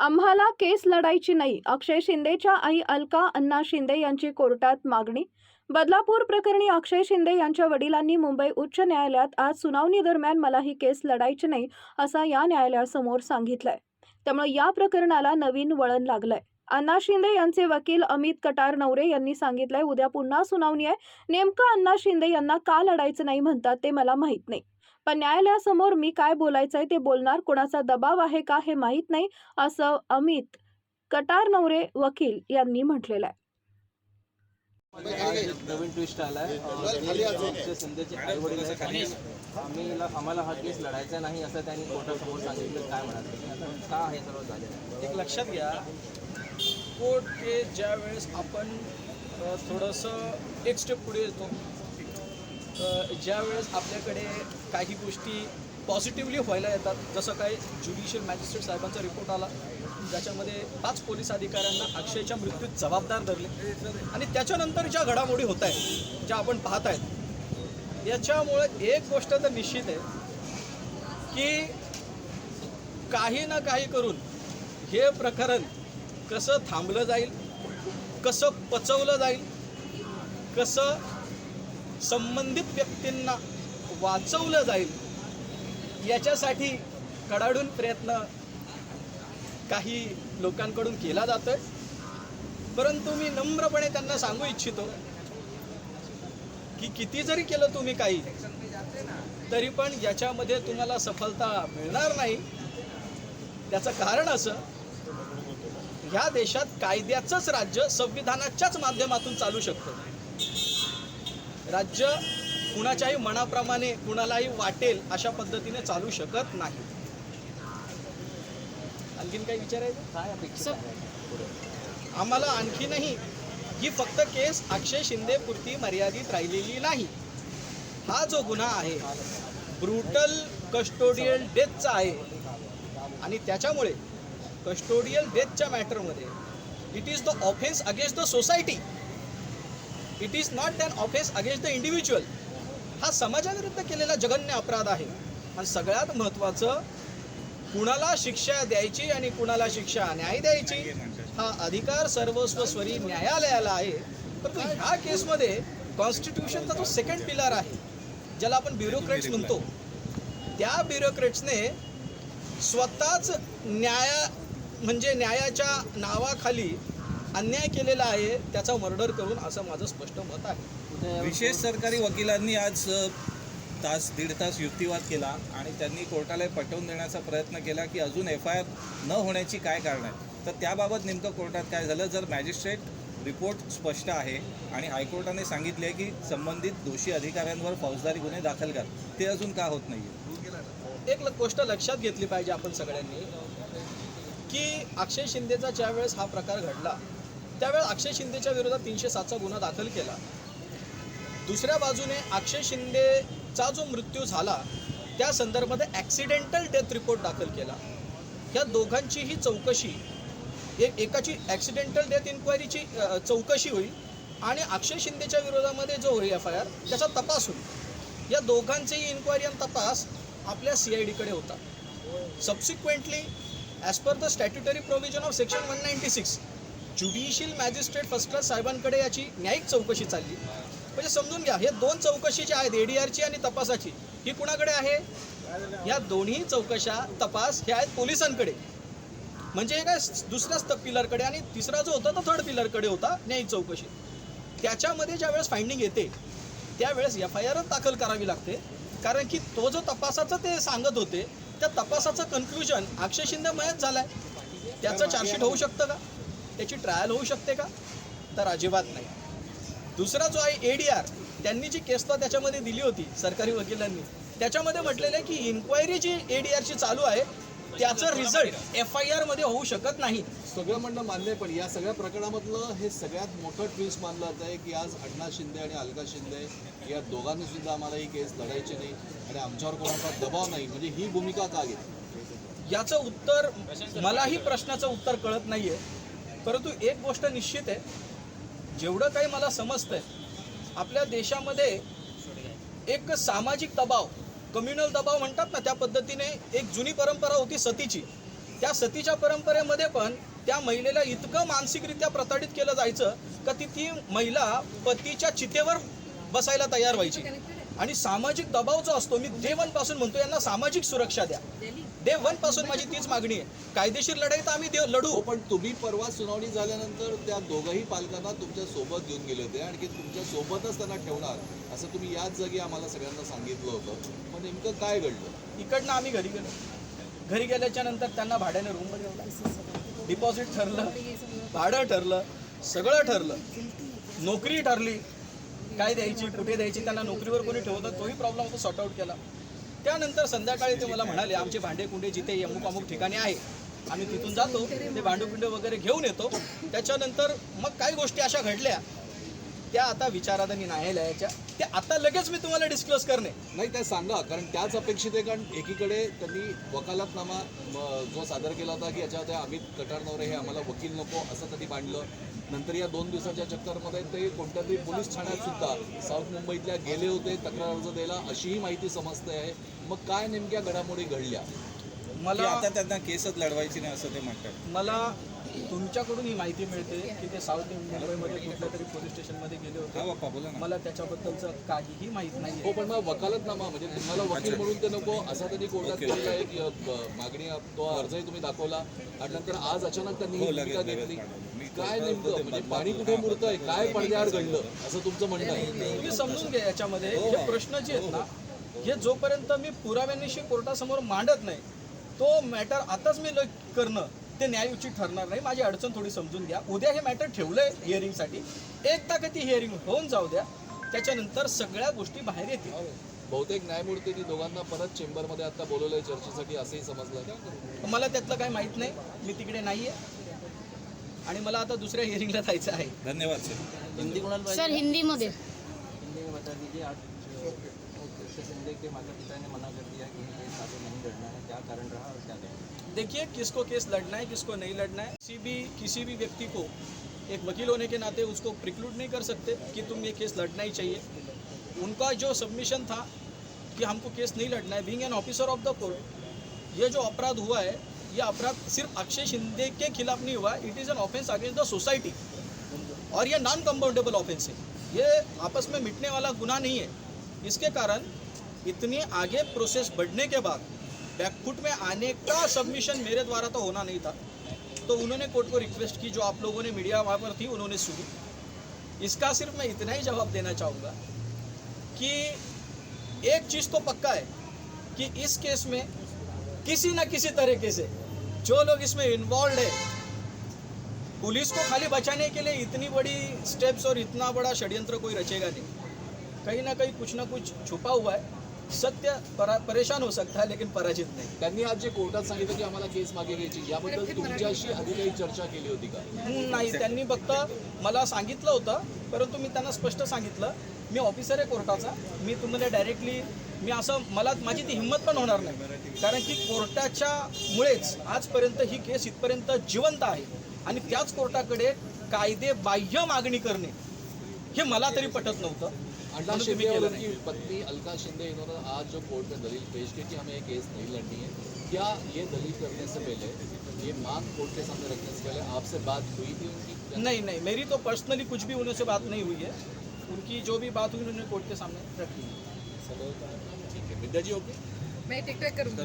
आम्हाला केस लढायची नाही. अक्षय शिंदेच्या आई अलका अण्णा शिंदे यांची कोर्टात मागणी. बदलापूर प्रकरणी अक्षय शिंदे यांच्या वडिलांनी मुंबई उच्च न्यायालयात आज सुनावणी दरम्यान मला ही केस लढायची नाही असं या न्यायालयासमोर सांगितलंय. त्यामुळे या प्रकरणाला नवीन वळण लागलंय. अण्णा शिंदे यांचे वकील अमित कटार नवरे यांनी सांगितलंय उद्या पुन्हा सुनावणी आहे. नेमकं अण्णा शिंदे यांना का लढायचं नाही म्हणतात ते मला माहीत नाही. पण न्यायालयासमोर मी काय बोलायचंय ते बोलणार? कोणाचा दबाव आहे का हे माहीत नाही असं अमित कटार नवरे वकील यांनी म्हटलेलं आहे. नवीन ट्विस्ट आलाय. आमचे आई वडील आम्ही आम्हाला हा केस लढायचा नाही असं त्यांनी कोर्टासमोर सांगितलं काय म्हणाले? का हे सर्व झालेलं एक लक्षात घ्या कोर्ट हे ज्या वेळेस आपण थोडंसं एक स्टेप पुढे येतो ज्या वेळेस आपल्याकडे काही गोष्टी पॉझिटिव्हली व्हायला येतात जसं काय ज्युडिशियल मॅजिस्ट्रेट साहेबांचा रिपोर्ट आला ज्याच्यामध्ये पाच पोलीस अधिकाऱ्यांना अक्षयच्या मृत्यूत जबाबदार धरले. आणि त्याच्यानंतर ज्या घडामोडी होत आहेत ज्या आपण पाहत आहेत याच्यामुळे एक गोष्ट तर निश्चित आहे की काही ना काही करून हे प्रकरण कसं थांबलं जाईल कसं पचवलं जाईल कसं संबंधित व्यक्तींना वाचवलं जाईल. याच्यासाठी कडाडून प्रयत्न काही लोकांकडून केला जातोय. परंतु मी नम्रपणे त्यांना सांगू इच्छितो की किती जरी केलं तुम्ही काही तरी पण याच्यामध्ये तुम्हाला सफलता मिळणार नाही. त्याचं कारण असं ह्या देशात कायद्याचंच राज्य संविधानाच्याच माध्यमातून चालू शकतं. राज्य कुणाच्याही मनाप्रमाणे कुणालाही वाटेल अशा पद्धतीने चालू शकत नाही. आणखीन काही विचारायचं? काय आम्हाला आणखीनही ही फक्त केस अक्षय शिंदे पुरती मर्यादित राहिलेली नाही. हा जो गुन्हा आहे ब्रुटल कस्टोडियल डेथचा आहे. आणि त्याच्यामुळे कस्टोडियल डेथच्या मॅटरमध्ये it is the offence against the society it is not an offence against the individual हा समाजाविरुद्ध केलेला जघन्य अपराध आहे. आणि सगळ्यात महत्त्वाचं कुणाला शिक्षा द्यायची आणि कुणाला शिक्षा न्याय द्यायची हा अधिकार सर्वस्व स्वरी न्यायालयाला आहे. परंतु ह्या केसमध्ये कॉन्स्टिट्यूशनचा जो सेकंड पिलर आहे ज्याला आपण ब्युरोक्रेट्स म्हणतो. त्या ब्युरोक्रेट्सने स्वतःच न्याया म्हणजे न्यायाच्या नावाखाली अन्याय केलेला आहे त्याचा मर्डर करून असं माझं स्पष्ट मत आहे. विशेष सरकारी वकिलांनी आज तास दीड तास युक्तिवाद केला आणि त्यांनी कोर्टाला पटवून देण्याचा प्रयत्न केला की अजून एफ आय आर न होण्याची काय कारण आहे? तर त्याबाबत नेमकं कोर्टात काय झालं? जर मॅजिस्ट्रेट रिपोर्ट स्पष्ट आहे आणि हायकोर्टाने सांगितले की संबंधित दोषी अधिकाऱ्यांवर फौजदारी गुन्हे दाखल कर ते अजून का होत नाही एक गोष्ट लक्षात घेतली पाहिजे आपण सगळ्यांनी की अक्षय शिंदेचा ज्या वेळेस हा प्रकार घडला त्यावेळेस अक्षय शिंदेच्या विरोधात तीनशे सातचा गुन्हा दाखल केला. दुसऱ्या बाजूने अक्षय शिंदेचा जो मृत्यू झाला त्या संदर्भात ॲक्सिडेंटल डेथ रिपोर्ट दाखल केला. या दोघांचीही चौकशी एक एकाची ॲक्सिडेंटल डेथ इन्क्वायरीची चौकशी होईल आणि अक्षय शिंदेच्या विरोधामध्ये जो होईल एफ आय आर त्याचा तपास होईल. या दोघांचेही इन्क्वायरी आणि तपास आपल्या सी आय डीकडे होता subsequently as per the statutory provision of section one ninety six judicial magistrate first class साहेबांकडे याची न्यायिक चौकशी चालली. म्हणजे समजून घ्या हे दोन चौकशी ज्या आहेत एडीआरची आणि तपासाची ही कुणाकडे आहे? या दोन्ही चौकशा तपास ह्या आहेत पोलिसांकडे. म्हणजे हे काय दुसऱ्याच पिलरकडे आणि तिसरा जो होता तो थर्ड पिलरकडे होता न्यायिक चौकशी. त्याच्यामध्ये ज्यावेळेस फाइंडिंग येते त्यावेळेस एफ आय आरच दाखल करावी लागते. कारण की तो जो तपासाचं ते सांगत होते त्या तपासाचं कन्क्लुजन अक्षय शिंदे मयत झालाय. त्याचं चार्जशीट होऊ शकतं का? त्याची ट्रायल होऊ शकते का? तर अजिबात नाही. दुसरा जो आहे ए डी आर त्यांनी जी केसला त्याच्यामध्ये दिली होती सरकारी वकिलांनी त्याच्यामध्ये म्हटलेलं आहे की इन्क्वायरी जी ए डी आरची चालू आहे त्याचं रिझल्ट एफ आय आरमध्ये होऊ शकत नाही. सगळं म्हणणं मान्य आहे, पण या सगळ्या प्रकरणामधलं हे सगळ्यात मोठं ट्विस्ट मानलं जात आहे की आज अण्णा शिंदे आणि अलका शिंदे या दोघांनी सुद्धा आम्हाला ही केस लढायची नाही आणि आमच्यावर कोणाचा दबाव नाही. म्हणजे ही भूमिका का घेतली? याचं उत्तर मलाही प्रश्नाचं उत्तर कळत नाहीये. परंतु एक गोष्ट निश्चित आहे जेवढं काही मला समजतंय आपल्या देशामध्ये एक सामाजिक दबाव कम्युनल दबाव म्हणतात ना त्या पद्धतीने एक जुनी परंपरा होती सतीची. त्या सतीच्या परंपरेमध्ये पण त्या महिलेला इतकं मानसिकरित्या प्रताडित केलं जायचं का ती ती महिला पतीच्या चितेवर बसायला तयार व्हायची. आणि सामाजिक दबाव जो असतो मी डे वनपासून म्हणतो यांना सामाजिक सुरक्षा द्या. डे वनपासून माझी तीच मागणी आहे. कायदेशीर लढाई तर आम्ही देव लढू. हो पण तुम्ही परवा सुनावणी झाल्यानंतर त्या दोघंही पालकांना तुमच्यासोबत घेऊन गेले होते आणखी तुमच्या सोबतच त्यांना ठेवणार असं तुम्ही याच जागी आम्हाला सगळ्यांना सांगितलं होतं. मग नेमकं काय घडलं? इकडनं आम्ही घरी गेलो. घरी गेल्याच्यानंतर त्यांना भाड्याने रूम ठेवला. डिपॉझिट ठरलं. भाडं ठरलं. सगळं ठरलं. नोकरी ठरली. काय द्यायची कुठे द्यायची त्यांना नोकरीवर कोणी ठेवतं तोही प्रॉब्लेम होतो सॉर्ट आऊट केला. त्यानंतर संध्याकाळी ते मला म्हणाले आमचे भांडे कुंडे जिथे अमुक अमुक ठिकाणी आहे आम्ही तिथून जातो ते भांडूपिंड वगैरे घेऊन येतो. त्याच्यानंतर मग काही गोष्टी अशा घडल्या. त्या आता विचाराधनी न्यायालयाच्या त्या आता लगेच मी तुम्हाला डिस्क्लोज करणे. नाही त्या सांगा कारण त्याच अपेक्षित आहे कारण एकीकडे त्यांनी वकालतनामा जो सादर केला होता की याच्यात अमित कटारनवरे हे आम्हाला वकील नको असं त्यांनी मांडलं? नंतर या दोन दिवसाच्या चक्करमध्ये ते कोणत्या तरी पोलीस ठाण्यात सुद्धा साऊथ मुंबईतल्या गेले होते तक्रार अर्ज द्यायला अशीही माहिती समजते आहे. मग काय नेमक्या घडामोडी घडल्या? मला आता त्यांना केसच लढवायची नाही असं ते म्हणतात. मला तुमच्याकडून ही माहिती मिळते की ते साऊथ मुंबईमध्ये कुठल्या तरी पोलीस स्टेशनमध्ये गेले हा होते बाप्पा बोला ना. मला त्याच्याबद्दलचं काहीही माहीत नाही हो पण मग वकालतनामा म्हणजे तुम्हाला वकील म्हणून ते नको असा त्यांनी कोर्टात ओके, केलेला एक अ, ब- मागणी तो अर्जही तुम्ही दाखवला आणि नंतर आज अचानक त्यांनी हो, ही लगेच- भूमिका लगेच घेतली. पाठवलं. मी काय कोर्टात नेमकं? म्हणजे बदला- पाणी कुठे मुरतंय? काय पडद्याआड घडलं? असं तुमचं म्हणणं आहे. तुम्ही समजून घ्या याच्यामध्ये. हो. हे प्रश्न जे आहेत ना हे. जोपर्यंत मी पुराव्यानिशी कोर्टासमोर मांडत नाही तो मॅटर आताच मी करणं ते न्यायउचित ठरणार नाही. माझी अडचण थोडी समजून घ्या. उद्या हे मॅटर ठेवलंय हिअरिंगसाठी एकदा का ती हिअरिंग होऊन जाऊ द्या त्याच्यानंतर सगळ्या गोष्टी बाहेर येतील. बहुतेक न्यायमूर्तींनी दोघांना परत चेंबरमध्ये आता बोलवलंय चर्चेसाठी असंही समजलं मला त्यातलं काही माहीत नाही. मी तिकडे नाही आहे आणि मला आता दुसऱ्या हिअरिंगला जायचं आहे. धन्यवाद सर हिंदी सर हिंदी देखिए, किसको केस लड़ना है, किसको नहीं लड़ना है। किसी भी किसी भी व्यक्ति को एक वकील होने के नाते उसको प्रिक्लूड नहीं कर सकते कि तुम ये केस लड़ना ही चाहिए। उनका जो सबमिशन था कि हमको केस नहीं लड़ना है being an officer of the court ये जो अपराध हुआ है, ये अपराध सिर्फ़ अक्षय शिंदे के खिलाफ नहीं हुआ it is an offence against the society और ये नॉन कंपाउंडेबल ऑफेंस है। ये आपस में मिटने वाला गुना नहीं है। इसके कारण इतनी आगे प्रोसेस बढ़ने के बाद बैकफुट में आने का सबमिशन मेरे द्वारा तो होना नहीं था। तो उन्होंने कोर्ट को रिक्वेस्ट की, जो आप लोगों ने मीडिया वहाँ पर थी, उन्होंने सुनी। इसका सिर्फ़ मैं इतना ही जवाब देना चाहूँगा कि एक चीज़ तो पक्का है कि इस केस में किसी न किसी तरीके से जो लोग इसमें इन्वॉल्व है, पुलिस को खाली बचाने के लिए इतनी बड़ी स्टेप्स और इतना बड़ा षड्यंत्र कोई रचेगा नहीं। कहीं ना कहीं कुछ ना कुछ छुपा हुआ है। सत्य परा, परेशान हो सकता है लेकिन पराजित नहीं। त्यांनी आज जे कोर्टात सांगितलं की आम्हाला केस मागे घ्यायची याबद्दल तुमच्याशी आधी काही चर्चा केली होती का? नाही त्यांनी फक्त मला सांगितलं होतं परंतु मी त्यांना स्पष्ट सांगितलं मी ऑफिसर आहे कोर्टाचा मी तुम्हाला डायरेक्टली मी असं मला माझी ती हिंमत पण होणार नाही. कारण की कोर्टाच्या मुळेच आजपर्यंत ही केस इथपर्यंत जिवंत आहे. आणि त्याच कोर्टाकडे कायदे बाह्य मागणी करणे हे मला तरी पटत नव्हतं. शिंदे और उनकी पत्नी अलका शिंदे इन्होंने आज जो कोर्ट में दलील पेश की कि हमें ये केस नहीं लड़नी है। क्या ये दलील करने से पहले ये मांग कोर्ट के सामने रखने से पहले आपसे बात हुई थी उनकी? नहीं नहीं मेरी तो पर्सनली कुछ भी उनसे बात नहीं हुई है। उनकी जो भी बात हुई उन्होंने कोर्ट के सामने रखी है। ठीक है। विद्या जी ओके। मैं टिकटॉक करूँगी।